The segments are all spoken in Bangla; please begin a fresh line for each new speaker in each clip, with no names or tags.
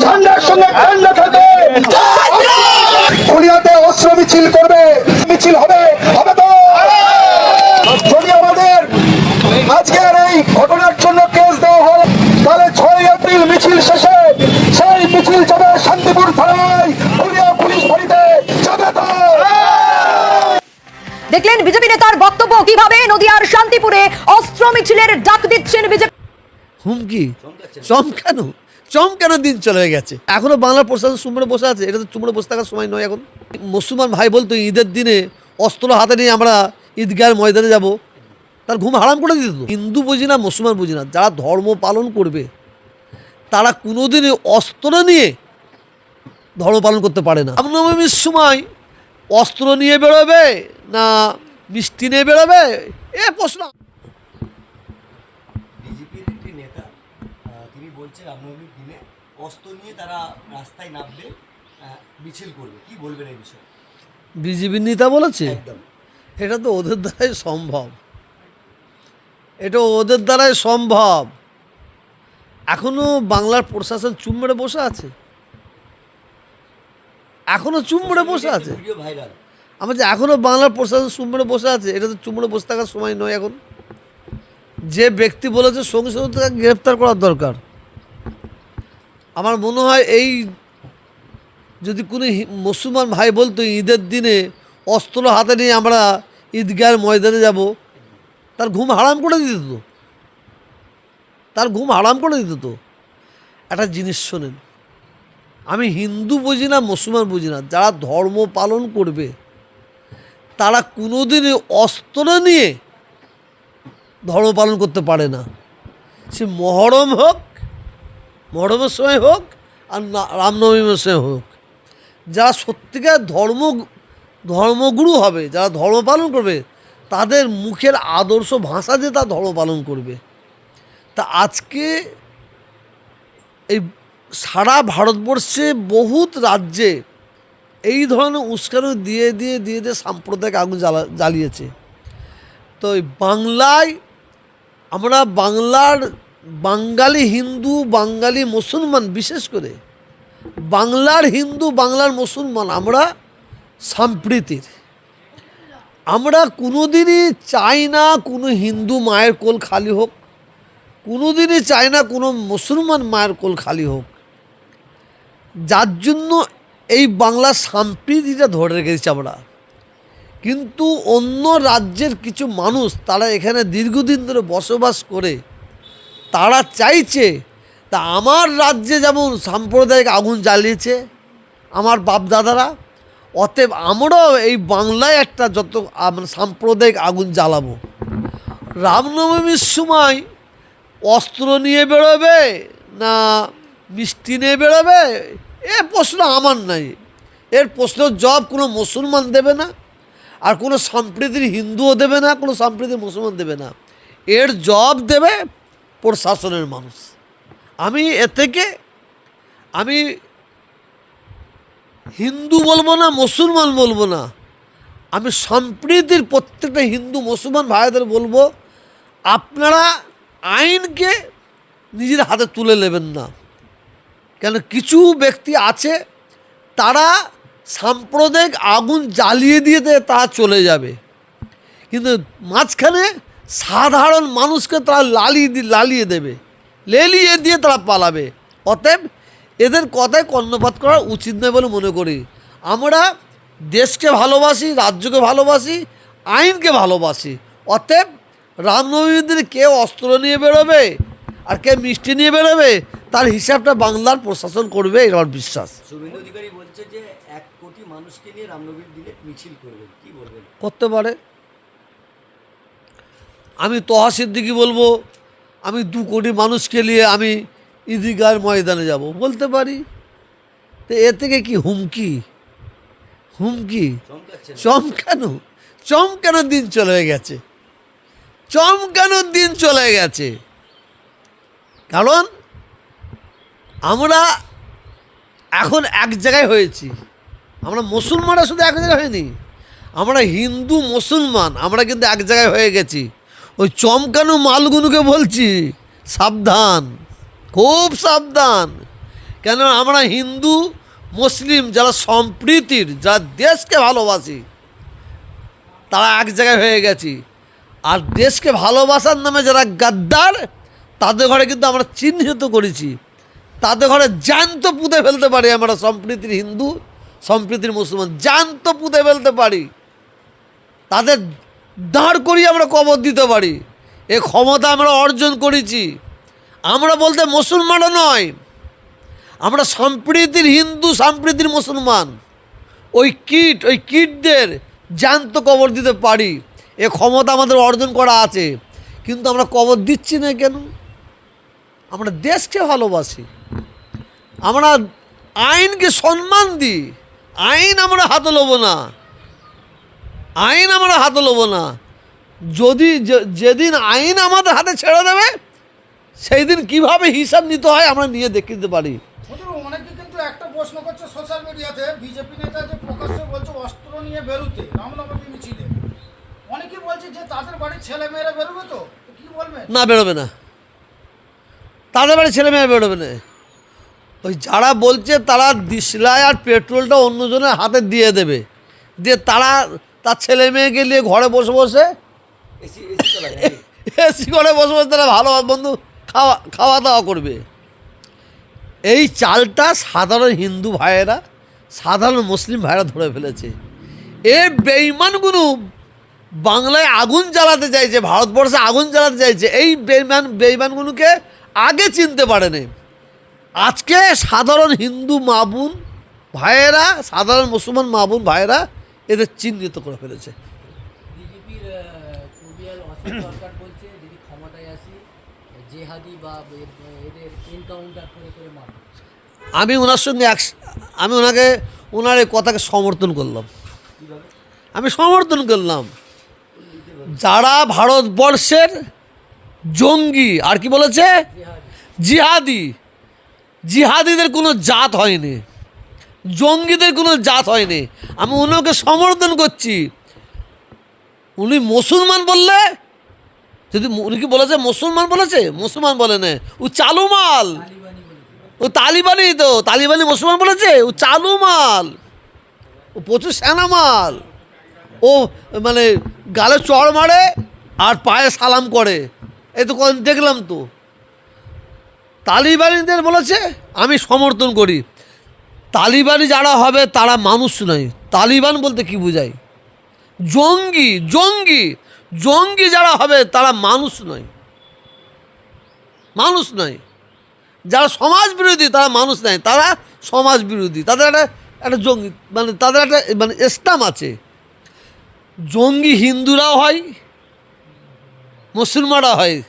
ঠান্ডার সঙ্গে ঠান্ডা থাকবে খুলিয়াতে অস্ত্র মিছিল করবে মিছিল হবে হবে তো? যদি আমাদের আজকের এই ঘটনার জন্য কেস দেওয়া হয় তাহলে ছয় এপ্রিল মিছিল শেষে সেই মিছিল যাবে শান্তিপুর থানায় খুলিয়া পুলিশ বাড়িতে যাবে তো?
দেখলেন বিজেপি নেতার বক্তব্য কীভাবে নদিয়ার শান্তিপুরে অস্ত্র মিছিলের ডাক দিচ্ছেন বিজেপি
হুমকি? চমকানো চমকানো দিন চলে গেছে। এখনও বাংলার প্রশাসন সুমরে বসে আছে, এটা তো চুমড়ে বসে থাকার সময় নয় এখন। মুসলমান ভাই বলতো, ঈদের দিনে অস্ত্র হাতে নিয়ে আমরা ঈদগাহের ময়দানে যাব। তার ঘুম হারাম করে দিত। হিন্দু বুঝি না, মুসলমান বুঝি না। যারা ধর্ম পালন করবে, তারা কোনোদিনই অস্ত্র নিয়ে ধর্ম পালন করতে পারে না। রামনবমীর সময় অস্ত্র নিয়ে বেরোবে না মিষ্টি নিয়ে বেরোবে? এ প্রশ্ন।
বিজেপির একটি নেতা তিনি বলছেন, রামনবমীর দিনে অস্ত্র নিয়ে তারা রাস্তায় নামবে মিছিল করবে। কি বলবেন এই বিষয়ে?
বিজেপির নেতা বলেছে?
একদম।
এটা তো ওদের দ্বারাই সম্ভব। এটা ওদের দ্বারাই সম্ভব। এখনও বাংলার প্রশাসন চুপ মেরে বসে আছে? এখনও চুপ মেরে বসে আছে? আমার যে এখনও বাংলার প্রশাসন চুপ মেরে বসে আছে এটা তো চুপ মেরে বসে থাকার সময় নয় এখন। যে ব্যক্তি বলেছে সঙ্গে সঙ্গে তাকে গ্রেপ্তার করার দরকার। আমার মনে হয় এই যদি কোনো মুসলমান ভাই বলতো, ঈদের দিনে অস্ত্র হাতে নিয়ে আমরা ঈদগাহের ময়দানে যাব, তার ঘুম হারাম করে দিত তো। তার ঘুম হারাম করে দিত তো। একটা জিনিস শোনেন, আমি হিন্দু বুঝি না, মুসলমান বুঝি না, যারা ধর্ম পালন করবে, তারা কোনোদিনই অস্ত্র নিয়ে ধর্ম পালন করতে পারে না। সে মহরম হোক মহরমের সময় হোক আর না রামনবমীর সময় হোক। যারা সত্যিকার ধর্ম, ধর্মগুরু হবে, যারা ধর্ম পালন করবে, তাদের মুখের আদর্শ ভাষা দিয়ে তারা ধর্ম পালন করবে। তা আজকে এই সারা ভারতবর্ষে বহুত রাজ্যে এই ধরনের উস্কানো দিয়ে দিয়ে দিয়ে দিয়ে সাম্প্রদায়িক আগুন জ্বালা, জ্বালিয়েছে। তো এই বাংলায়, আমরা বাংলার বাঙালি হিন্দু, বাঙালি মুসলমান, বিশেষ করে বাংলার হিন্দু, বাংলার মুসলমান, আমরা সাম্প্রীতির। আমরা কোনোদিনই চাই না কোনো হিন্দু মায়ের কোল খালি হোক, কোনোদিনই চাই না কোনো মুসলমান মায়ের কোল খালি হোক। যার জন্য এই বাংলার সাম্প্রীতিটা ধরে রেখেছি আমরা। কিন্তু অন্য রাজ্যের কিছু মানুষ, তারা এখানে দীর্ঘদিন ধরে বসবাস করে তারা চাইছে, তা আমার রাজ্যে যেমন সাম্প্রদায়িক আগুন জ্বালিয়েছে, আমার বাপ দাদারা অতএব আমরাও এই বাংলায় একটা যত আ- মানে সাম্প্রদায়িক আগুন জ্বালাবো। রামনবমীর সময় অস্ত্র নিয়ে বেরোবে না মিষ্টি নিয়ে বেরোবে? এ প্রশ্ন আমার নাই। এর প্রশ্ন জব কোনো মুসলমান দেবে না, আর কোনো সম্প্রীতির হিন্দুও দেবে না, কোনো সম্প্রীতির মুসলমান দেবে না। এর জব দেবে প্রশাসনের মানুষ। আমি এ থেকে, আমি হিন্দু বলব না, মুসলমান বলব না, আমি সম্প্রীতির প্রত্যেকটা হিন্দু, মুসলমান ভাইদের বলব, আপনারা আইনকে নিজের হাতে তুলে নেবেন না। কেন কিছু ব্যক্তি আছে, তারা সাম্প্রদায়িক আগুন জ্বালিয়ে দিয়ে তারা চলে যাবে। কিন্তু মাঝখানে সাধারণ মানুষকে তারা লালিয়ে দি লালিয়ে দেবে। লেলিয়ে দিয়ে তারা পালাবে। অতএব এদের কথায় কর্ণপাত করা উচিত নয় বলে মনে করি। আমরা দেশকে ভালোবাসি রাজ্যকে ভালোবাসি আইনকে ভালোবাসি। অতএব রামনবমীর দিনে কে অস্ত্র নিয়ে বেরোবে আর কে মিষ্টি নিয়ে বেরোবে তার হিসাবটা বাংলার প্রশাসন করবে এর আমার বিশ্বাস।
অধিকারী বলছে যে এক কোটি মানুষকে নিয়ে রামনবমীর দিনে মিছিল করবেন। কি বলবেন?
করতে পারে। আমি তহা সিদ্দিকি বলব আমি দু কোটি মানুষকে নিয়ে আমি ঈদগার ময়দানে যাব বলতে পারি। তো এ থেকে কি হুমকি? হুমকি? চমকানো? চমকানোর দিন চলে গেছে। চমকানোর দিন চলে গেছে। কারণ আমরা এখন এক জায়গায় হয়েছি। আমরা মুসলমানরা শুধু এক জায়গায় হয়নি। আমরা হিন্দু মুসলমান আমরা কিন্তু এক জায়গায় হয়ে গেছি। ওই চমকানো মালগুলোকে বলছি, সাবধান, খুব সাবধান। কেন আমরা হিন্দু, মুসলিম, যারা সম্প্রীতির, যারা দেশকে ভালোবাসি, তারা এক জায়গায় হয়ে গেছি। আর দেশকে ভালোবাসার নামে যারা গাদ্দার, তাদের ঘরে কিন্তু আমরা চিহ্নিত করেছি। তাদের ঘরে জ্যান্ত পুঁতে ফেলতে পারি আমরা সম্প্রীতির হিন্দু, সম্প্রীতির মুসলমান, জ্যান্ত পুঁতে ফেলতে পারি। তাদের দাঁড় করিয়ে আমরা কবর দিতে পারি। এ ক্ষমতা আমরা অর্জন করেছি। আমরা বলতে মুসলমানও নয়। আমরা সম্প্রীতির হিন্দু, সম্প্রীতির মুসলমান। ওই কিট, ওই কিটদের জ্যান্ত কবর দিতে পারি। এ ক্ষমতা আমাদের অর্জন করা আছে। কিন্তু আমরা কবর দিচ্ছি না কেন? আমরা দেশকে ভালোবাসি। আমরা আইনকে সম্মান দিই। আইন আমরা হাতে লব না। আইন আমরা হাতে লব না। যদি যেদিন আইন আমাদের হাতে ছেড়ে দেবে সেই দিন কীভাবে হিসাব নিতে হয় আমরা নিয়ে দেখে দিতে পারি।
অনেকে কিন্তু একটা প্রশ্ন করছে সোশ্যাল মিডিয়াতে বিজেপি নেতা যে প্রকাশ্যে বলছে অস্ত্র নিয়ে বেরোতে রামনবমী মিছিলে। অনেকে বলছে যে তাদের বাড়ির ছেলে মেয়েরা বেরোবে তো তো কি বলবেন?
না বেরোবে না। তাদের বাড়ি ছেলে মেয়ে বেরোবে না। ওই যারা বলছে তারা দিশলায় আর পেট্রোলটা অন্যজনের হাতে দিয়ে দেবে। দিয়ে তারা তার ছেলে মেয়েকে নিয়ে ঘরে বসে বসে
এসি
করে বসে বসে তারা ভালো বন্ধু খাওয়া খাওয়া দাওয়া করবে। এই চালটা সাধারণ হিন্দু ভাইয়েরা সাধারণ মুসলিম ভাইয়েরা ধরে ফেলেছে। এ বেইমানগুলো বাংলায় আগুন জ্বালাতে চাইছে ভারতবর্ষে আগুন জ্বালাতে চাইছে। এই বেইমান বেইমানগুলোকে আগে চিনতে পারেনি আজকে সাধারণ হিন্দু মাবুন ভাইয়েরা সাধারণ মুসলমান মাবুন ভাইয়েরা এদের চিহ্নিত করে ফেলেছে। আমি ওনার সঙ্গে এক আমি ওনাকে ওনার এই কথাকে সমর্থন করলাম। আমি সমর্থন করলাম। যারা ভারতবর্ষের জঙ্গি আর কি বলেছে? জিহাদি। জিহাদিদের কোনো জাত হয়নি। জঙ্গিদের কোনো জাত হয়নি। আমি ওনাকে সমর্থন করছি। উনি মুসলমান বললে, যদি উনি কি বলেছে? মুসলমান বলেছে? মুসলমান বলে না। ও চালু মাল ও তালিবানি তো। তালিবানি মুসলমান বলেছে? ও চালু মাল ও প্রচুর সেনা মাল ও মানে গালে চড় মারে আর পায়ে সালাম করে। এই তো দেখলাম তো। তালিবানিদের বলেছে, আমি সমর্থন করি। তালিবানি যারা হবে, তারা মানুষ নয়। তালিবান বলতে কি বোঝায়? জঙ্গি জঙ্গি জঙ্গি যারা হবে, তারা মানুষ নয়। মানুষ নয়। যারা সমাজ বিরোধী তারা মানুষ নয়। তারা সমাজ বিরোধী তাদের একটা একটা জঙ্গি মানে তাদের একটা মানে স্টাম আছে। জঙ্গি হিন্দুরাও হয় মুসলমানরা হয়।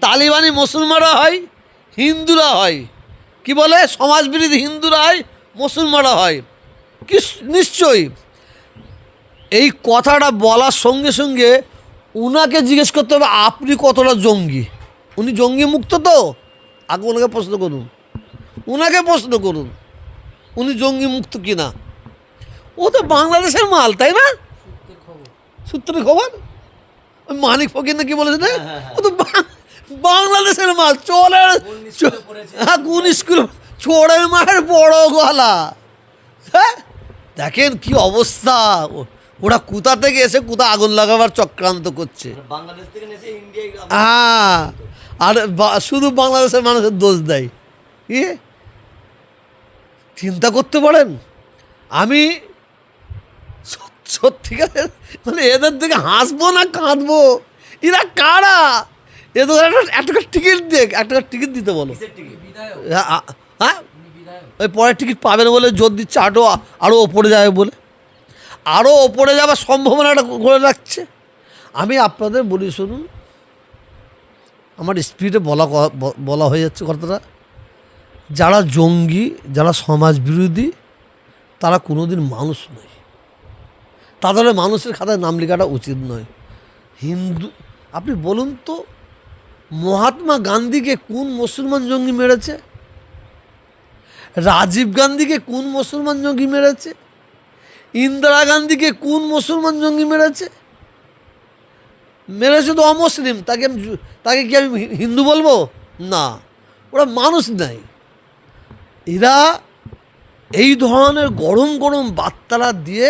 তালিবানি মুসলমানরা হয় হিন্দুরা হয়। কি বলে? সমাজ বিরোধী হিন্দুরা হয় মুসলমানরা হয়। কি নিশ্চয়ই। এই কথাটা বলার সঙ্গে সঙ্গে উনাকে জিজ্ঞেস করতে হবে আপনি কতটা জঙ্গি? উনি জঙ্গি মুক্ত তো? আগে ওনাকে প্রশ্ন করুন। ওনাকে প্রশ্ন করুন উনি জঙ্গি মুক্ত কিনা? ও তো বাংলাদেশের মাল তাই না? সূত্রের খবর। ওই মানিক ফকির না কি বলেছে না ও তো বাংলাদেশের মাল
কোন
হ্যাঁ কোন স্কুল চোরের মায়ের বড় গলা। হ্যাঁ? দেখেন কি অবস্থা। ওরা কোথা থেকে এসে কোথা আগুন লাগাবার চক্রান্ত করছে। হ্যাঁ। আর শুধু বাংলাদেশের মানুষের দোষ দেয়। কি? চিন্তা করতে পারেন? আমি সত- সত্যিকারের মানে এদের দিকে হাসবো না কাঁদবো? এরা কারা? এদের একটা একটা টিকিট দেখ একটা টিকিট দিতে বলো। হ্যাঁ, হ্যাঁ? ওই পরের টিকিট পাবেন বলে জোর দিচ্ছে আরও আরও ওপরে যাবে বলে। আরও ওপরে যাওয়ার সম্ভাবনাটা করে রাখছে। আমি আপনাদের বলি, শুনুন। আমার স্পিডে বলা বলা হয়ে যাচ্ছে কথাটা। যারা জঙ্গি, যারা সমাজ বিরোধী, তারা কোনোদিন মানুষ নয়। তাদের মানুষের খাতায় নাম লেখাটা উচিত নয়। হিন্দু, আপনি বলুন তো, মহাত্মা গান্ধীকে কোন মুসলমান জঙ্গি মেরেছে? রাজীব গান্ধীকে কোন মুসলমান জঙ্গি মেরেছে? ইন্দিরা গান্ধীকে কোন মুসলমান জঙ্গি মেরেছে? মেরেছে তো অমুসলিম, তাকে তাকে কি আমি হিন্দু বলব? না, ওরা মানুষ নাই। এরা এই ধরনের গরম গরম বার্তারা দিয়ে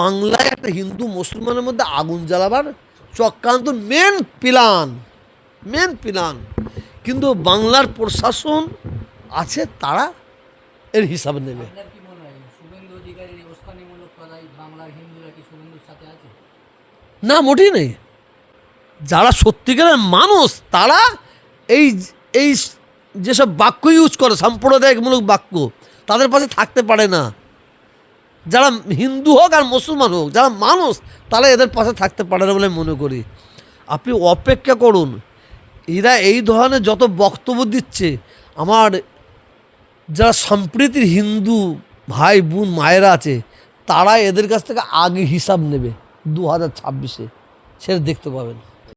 বাংলায় একটা হিন্দু মুসলমানের মধ্যে আগুন জ্বালাবার চক্রান্ত মেন প্ল্যান মেন প্ল্যান কিন্তু বাংলার প্রশাসন আছে, তারা এর হিসাব নেবে। না মোটেই নেই। যারা সত্যিকারের মানুষ তারা এই এই যেসব বাক্য ইউজ করে সাম্প্রদায়িকমূলক বাক্য তাদের পাশে থাকতে পারে না। যারা হিন্দু হোক আর মুসলমান হোক যারা মানুষ তারা এদের পাশে থাকতে পারে না বলে মনে করি। আপনি অপেক্ষা করুন। এরা এই ধরনের যত বক্তব্য দিচ্ছে আমার যারা সম্প্রীতির হিন্দু ভাই, বোন, মায়েরা আছে তারা এদের কাছ থেকে আগে হিসাব নেবে, দু হাজার ছাব্বিশে। সেটা দেখতে পাবেন।